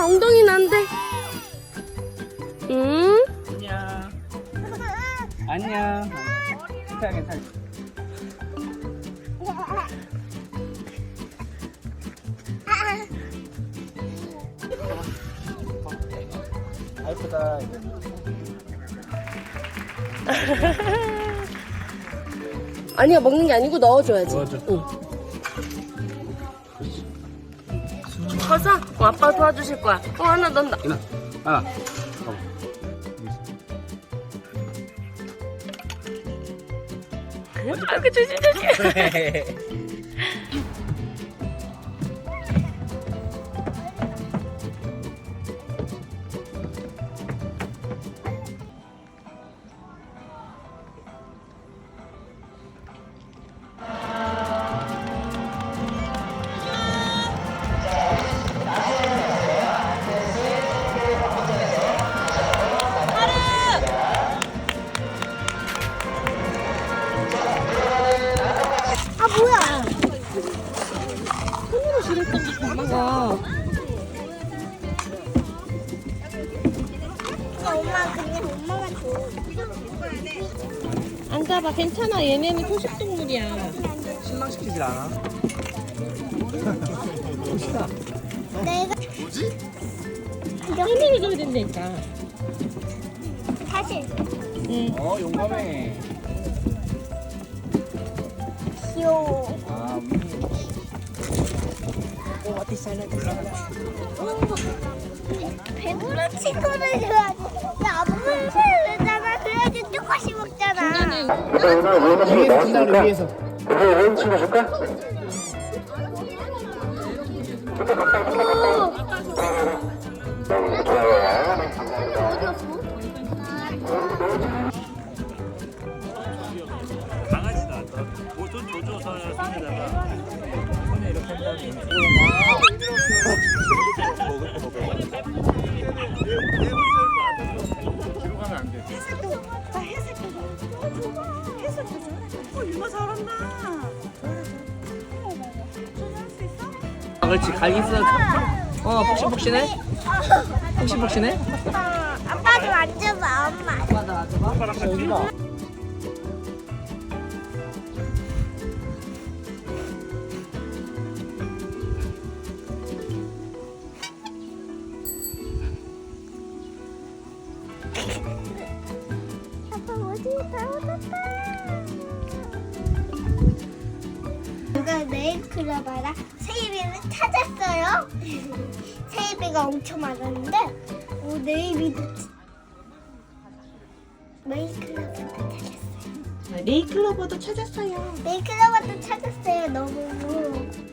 아, 엉덩이는 안 돼. 응? 안녕. 안녕. 괜찮아, 괜찮아. 아, 예쁘다. 아니야, 먹는 게 아니고 넣어줘야지. 넣어줘. 응. 커서? 어, 아빠 도와주실 거야. 어, 하나 넣는다. 이나, 하나. 봐봐. 아이고, 조심, 조심. 엄마가. 엄마 그냥 엄마가 줘. 앉아봐, 괜찮아. 얘네는 초식동물이야. 실망시키질 않아. 내가 힘을 줘야 된다니까. 사실 응. 어, 용감해. 귀여워. 아, 위니. 배부른 친구를 줘야지. 야 아빠를 주잖아. 그래야지 조금씩 먹잖아. 중간에 위에서 준다는 위에서. 강아지 아, 그렇지. 갈기 쓰는. 어, 폭신폭신해? 폭신폭신해? 어, 아빠도 만져봐 엄마. 아빠랑 같이. 아빠 네일클럽 알아? 세이비를 찾았어요. 세이비가 엄청 많았는데 오 네이비도 네일클럽도 찾았어요. 네이클로버도 찾았어요. 네일클럽도 찾았어요. 너무